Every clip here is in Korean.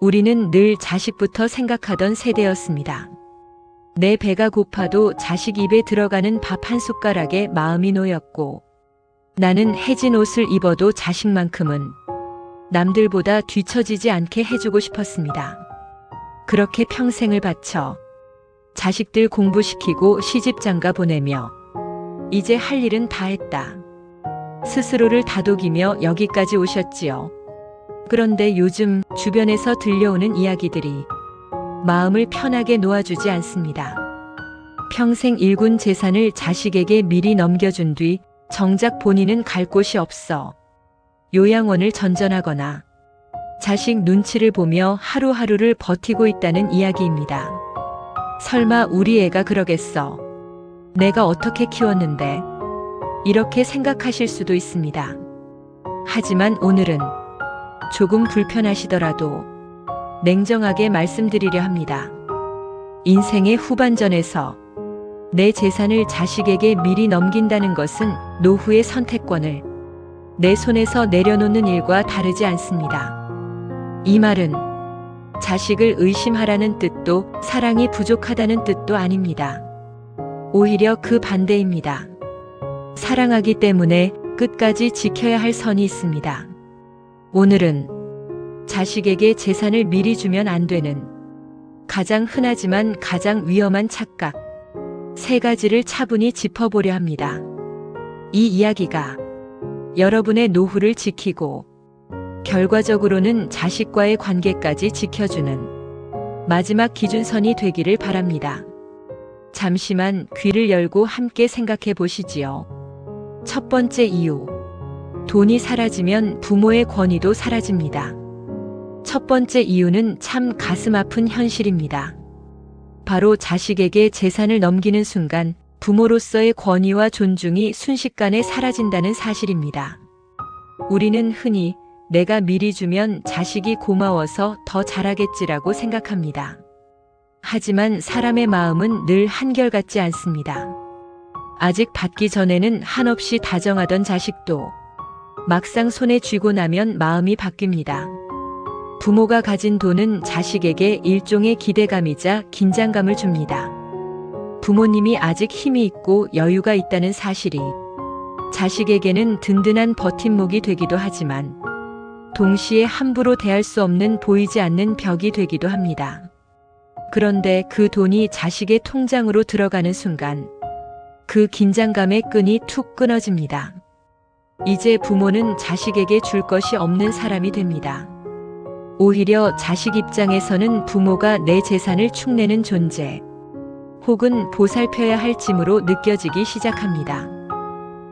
우리는 늘 자식부터 생각하던 세대였습니다. 내 배가 고파도 자식 입에 들어가는 밥 한 숟가락에 마음이 놓였고 나는 해진 옷을 입어도 자식만큼은 남들보다 뒤처지지 않게 해주고 싶었습니다. 그렇게 평생을 바쳐 자식들 공부시키고 시집장가 보내며 이제 할 일은 다 했다. 스스로를 다독이며 여기까지 오셨지요. 그런데 요즘 주변에서 들려오는 이야기들이 마음을 편하게 놓아주지 않습니다. 평생 일군 재산을 자식에게 미리 넘겨준 뒤 정작 본인은 갈 곳이 없어 요양원을 전전하거나 자식 눈치를 보며 하루하루를 버티고 있다는 이야기입니다. 설마 우리 애가 그러겠어. 내가 어떻게 키웠는데 이렇게 생각하실 수도 있습니다. 하지만 오늘은 조금 불편하시더라도 냉정하게 말씀드리려 합니다. 인생의 후반전에서 내 재산을 자식에게 미리 넘긴다는 것은 노후의 선택권을 내 손에서 내려놓는 일과 다르지 않습니다. 이 말은 자식을 의심하라는 뜻도 사랑이 부족하다는 뜻도 아닙니다. 오히려 그 반대입니다. 사랑하기 때문에 끝까지 지켜야 할 선이 있습니다. 오늘은 자식에게 재산을 미리 주면 안 되는 가장 흔하지만 가장 위험한 착각 세 가지를 차분히 짚어보려 합니다. 이 이야기가 여러분의 노후를 지키고 결과적으로는 자식과의 관계까지 지켜주는 마지막 기준선이 되기를 바랍니다. 잠시만 귀를 열고 함께 생각해 보시지요. 첫 번째 이유. 돈이 사라지면 부모의 권위도 사라집니다. 첫 번째 이유는 참 가슴 아픈 현실입니다. 바로 자식에게 재산을 넘기는 순간 부모로서의 권위와 존중이 순식간에 사라진다는 사실입니다. 우리는 흔히 내가 미리 주면 자식이 고마워서 더 잘하겠지라고 생각합니다. 하지만 사람의 마음은 늘 한결같지 않습니다. 아직 받기 전에는 한없이 다정하던 자식도 막상 손에 쥐고 나면 마음이 바뀝니다. 부모가 가진 돈은 자식에게 일종의 기대감이자 긴장감을 줍니다. 부모님이 아직 힘이 있고 여유가 있다는 사실이 자식에게는 든든한 버팀목이 되기도 하지만 동시에 함부로 대할 수 없는 보이지 않는 벽이 되기도 합니다. 그런데 그 돈이 자식의 통장으로 들어가는 순간 그 긴장감의 끈이 툭 끊어집니다. 이제 부모는 자식에게 줄 것이 없는 사람이 됩니다. 오히려 자식 입장에서는 부모가 내 재산을 축내는 존재, 혹은 보살펴야 할 짐으로 느껴지기 시작합니다.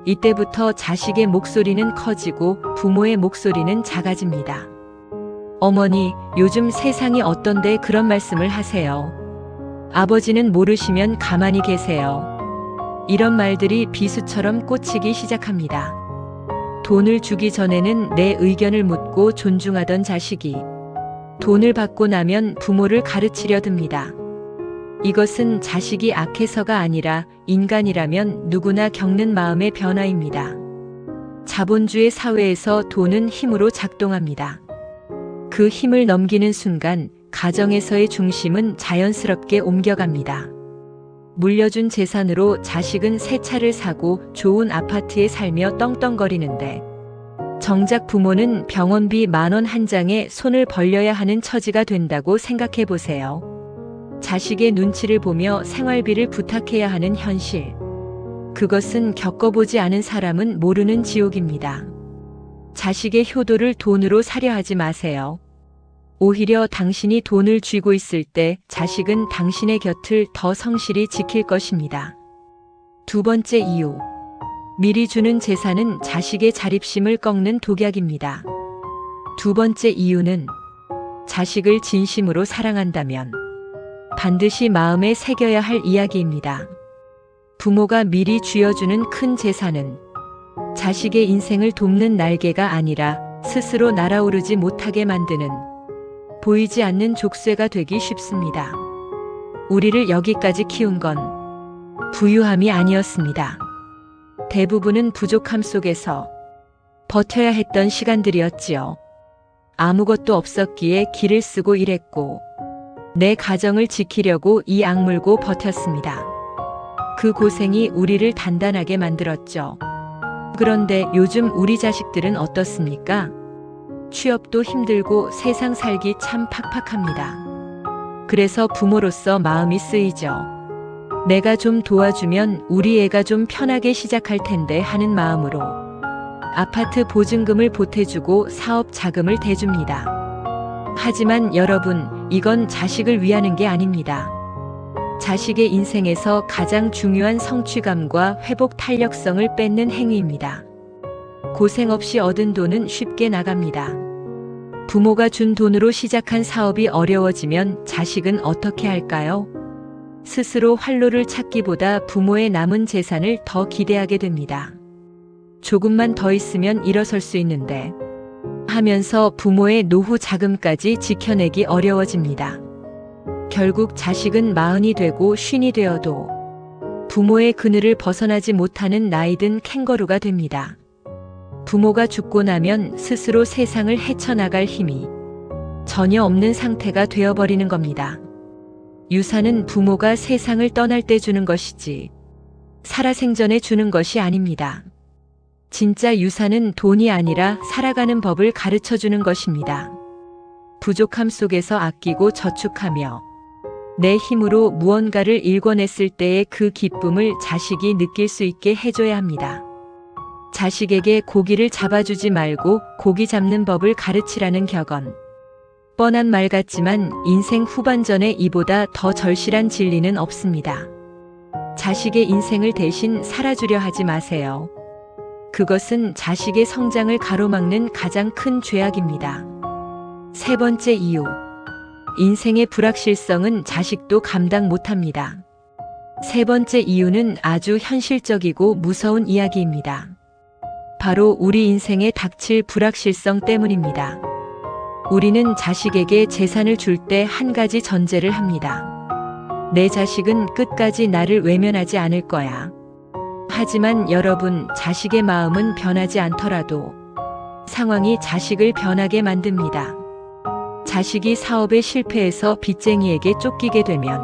이때부터 자식의 목소리는 커지고 부모의 목소리는 작아집니다. 어머니, 요즘 세상이 어떤데 그런 말씀을 하세요. 아버지는 모르시면 가만히 계세요. 이런 말들이 비수처럼 꽂히기 시작합니다. 돈을 주기 전에는 내 의견을 묻고 존중하던 자식이 돈을 받고 나면 부모를 가르치려 듭니다. 이것은 자식이 악해서가 아니라 인간이라면 누구나 겪는 마음의 변화입니다. 자본주의 사회에서 돈은 힘으로 작동합니다. 그 힘을 넘기는 순간 가정에서의 중심은 자연스럽게 옮겨갑니다. 물려준 재산으로 자식은 새 차를 사고 좋은 아파트에 살며 떵떵거리는데 정작 부모는 병원비 만 원 한 장에 손을 벌려야 하는 처지가 된다고 생각해 보세요. 자식의 눈치를 보며 생활비를 부탁해야 하는 현실. 그것은 겪어보지 않은 사람은 모르는 지옥입니다. 자식의 효도를 돈으로 사려 하지 마세요. 오히려 당신이 돈을 쥐고 있을 때 자식은 당신의 곁을 더 성실히 지킬 것입니다. 두 번째 이유. 미리 주는 재산은 자식의 자립심을 꺾는 독약입니다. 두 번째 이유는 자식을 진심으로 사랑한다면 반드시 마음에 새겨야 할 이야기입니다. 부모가 미리 쥐어주는 큰 재산은 자식의 인생을 돕는 날개가 아니라 스스로 날아오르지 못하게 만드는 보이지 않는 족쇄가 되기 쉽습니다. 우리를 여기까지 키운 건 부유함이 아니었습니다. 대부분은 부족함 속에서 버텨야 했던 시간들이었지요. 아무것도 없었기에 길을 쓰고 일했고 내 가정을 지키려고 이 악물고 버텼습니다. 그 고생이 우리를 단단하게 만들었죠. 그런데 요즘 우리 자식들은 어떻습니까? 취업도 힘들고 세상 살기 참 팍팍합니다. 그래서 부모로서 마음이 쓰이죠. 내가 좀 도와주면 우리 애가 좀 편하게 시작할 텐데 하는 마음으로 아파트 보증금을 보태주고 사업 자금을 대줍니다. 하지만 여러분, 이건 자식을 위하는 게 아닙니다. 자식의 인생에서 가장 중요한 성취감과 회복 탄력성을 뺏는 행위입니다. 고생 없이 얻은 돈은 쉽게 나갑니다. 부모가 준 돈으로 시작한 사업이 어려워지면 자식은 어떻게 할까요? 스스로 활로를 찾기보다 부모의 남은 재산을 더 기대하게 됩니다. 조금만 더 있으면 일어설 수 있는데 하면서 부모의 노후 자금까지 지켜내기 어려워집니다. 결국 자식은 마흔이 되고 쉰이 되어도 부모의 그늘을 벗어나지 못하는 나이든 캥거루가 됩니다. 부모가 죽고 나면 스스로 세상을 헤쳐나갈 힘이 전혀 없는 상태가 되어버리는 겁니다. 유산은 부모가 세상을 떠날 때 주는 것이지 살아생전에 주는 것이 아닙니다. 진짜 유산은 돈이 아니라 살아가는 법을 가르쳐 주는 것입니다. 부족함 속에서 아끼고 저축하며 내 힘으로 무언가를 일궈냈을 때의 그 기쁨을 자식이 느낄 수 있게 해줘야 합니다. 자식에게 고기를 잡아주지 말고 고기 잡는 법을 가르치라는 격언. 뻔한 말 같지만 인생 후반전에 이보다 더 절실한 진리는 없습니다. 자식의 인생을 대신 살아주려 하지 마세요. 그것은 자식의 성장을 가로막는 가장 큰 죄악입니다. 세 번째 이유. 인생의 불확실성은 자식도 감당 못합니다. 세 번째 이유는 아주 현실적이고 무서운 이야기입니다. 바로 우리 인생에 닥칠 불확실성 때문입니다. 우리는 자식에게 재산을 줄 때 한 가지 전제를 합니다. 내 자식은 끝까지 나를 외면하지 않을 거야. 하지만 여러분, 자식의 마음은 변하지 않더라도 상황이 자식을 변하게 만듭니다. 자식이 사업에 실패해서 빚쟁이에게 쫓기게 되면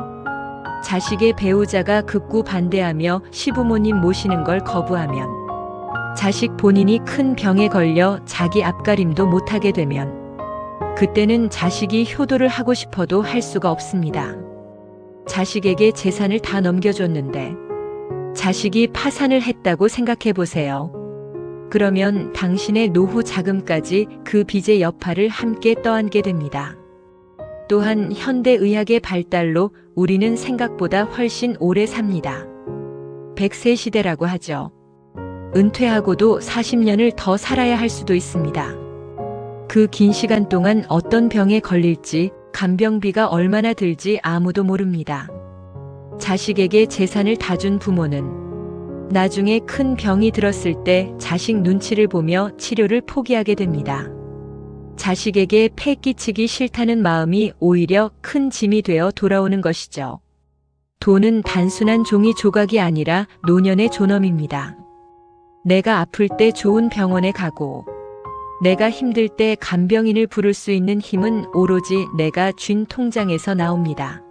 자식의 배우자가 극구 반대하며 시부모님 모시는 걸 거부하면 자식 본인이 큰 병에 걸려 자기 앞가림도 못하게 되면 그때는 자식이 효도를 하고 싶어도 할 수가 없습니다. 자식에게 재산을 다 넘겨줬는데 자식이 파산을 했다고 생각해 보세요. 그러면 당신의 노후 자금까지 그 빚의 여파를 함께 떠안게 됩니다. 또한 현대의학의 발달로 우리는 생각보다 훨씬 오래 삽니다. 100세 시대라고 하죠. 은퇴하고도 40년을 더 살아야 할 수도 있습니다. 그 긴 시간 동안 어떤 병에 걸릴지, 간병비가 얼마나 들지 아무도 모릅니다. 자식에게 재산을 다 준 부모는 나중에 큰 병이 들었을 때 자식 눈치를 보며 치료를 포기하게 됩니다. 자식에게 폐 끼치기 싫다는 마음이 오히려 큰 짐이 되어 돌아오는 것이죠. 돈은 단순한 종이 조각이 아니라 노년의 존엄입니다. 내가 아플 때 좋은 병원에 가고 내가 힘들 때 간병인을 부를 수 있는 힘은 오로지 내가 쥔 통장에서 나옵니다.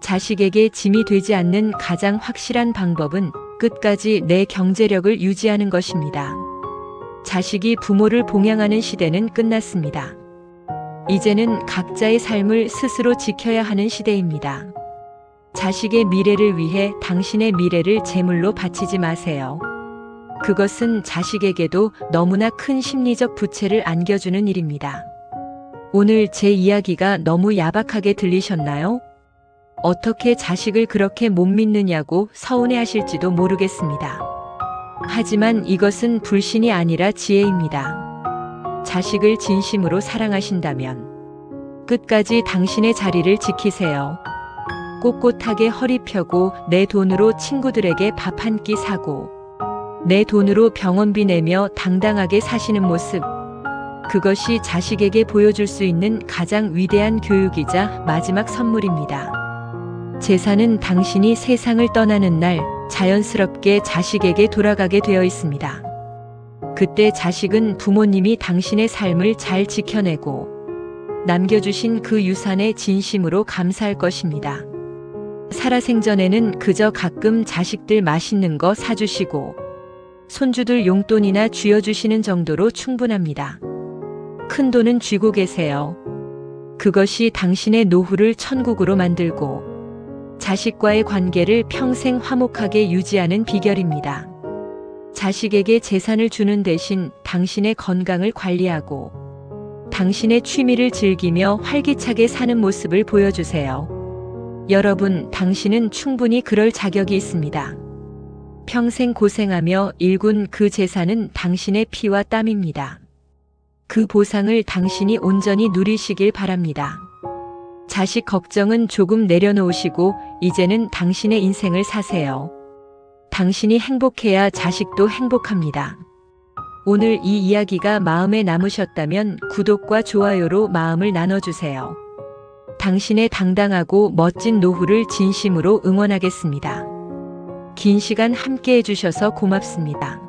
자식에게 짐이 되지 않는 가장 확실한 방법은 끝까지 내 경제력을 유지하는 것입니다. 자식이 부모를 봉양하는 시대는 끝났습니다. 이제는 각자의 삶을 스스로 지켜야 하는 시대입니다. 자식의 미래를 위해 당신의 미래를 제물로 바치지 마세요. 그것은 자식에게도 너무나 큰 심리적 부채를 안겨주는 일입니다. 오늘 제 이야기가 너무 야박하게 들리셨나요? 어떻게 자식을 그렇게 못 믿느냐고 서운해 하실지도 모르겠습니다. 하지만 이것은 불신이 아니라 지혜입니다. 자식을 진심으로 사랑하신다면 끝까지 당신의 자리를 지키세요. 꼿꼿하게 허리 펴고 내 돈으로 친구들에게 밥 한 끼 사고 내 돈으로 병원비 내며 당당하게 사시는 모습. 그것이 자식에게 보여줄 수 있는 가장 위대한 교육이자 마지막 선물입니다. 재산은 당신이 세상을 떠나는 날 자연스럽게 자식에게 돌아가게 되어 있습니다. 그때 자식은 부모님이 당신의 삶을 잘 지켜내고 남겨주신 그 유산에 진심으로 감사할 것입니다. 살아생전에는 그저 가끔 자식들 맛있는 거 사주시고 손주들 용돈이나 쥐어주시는 정도로 충분합니다. 큰 돈은 쥐고 계세요. 그것이 당신의 노후를 천국으로 만들고 자식과의 관계를 평생 화목하게 유지하는 비결입니다. 자식에게 재산을 주는 대신 당신의 건강을 관리하고 당신의 취미를 즐기며 활기차게 사는 모습을 보여주세요. 여러분, 당신은 충분히 그럴 자격이 있습니다. 평생 고생하며 일군 그 재산은 당신의 피와 땀입니다. 그 보상을 당신이 온전히 누리시길 바랍니다. 자식 걱정은 조금 내려놓으시고 이제는 당신의 인생을 사세요. 당신이 행복해야 자식도 행복합니다. 오늘 이 이야기가 마음에 남으셨다면 구독과 좋아요로 마음을 나눠주세요. 당신의 당당하고 멋진 노후를 진심으로 응원하겠습니다. 긴 시간 함께 해주셔서 고맙습니다.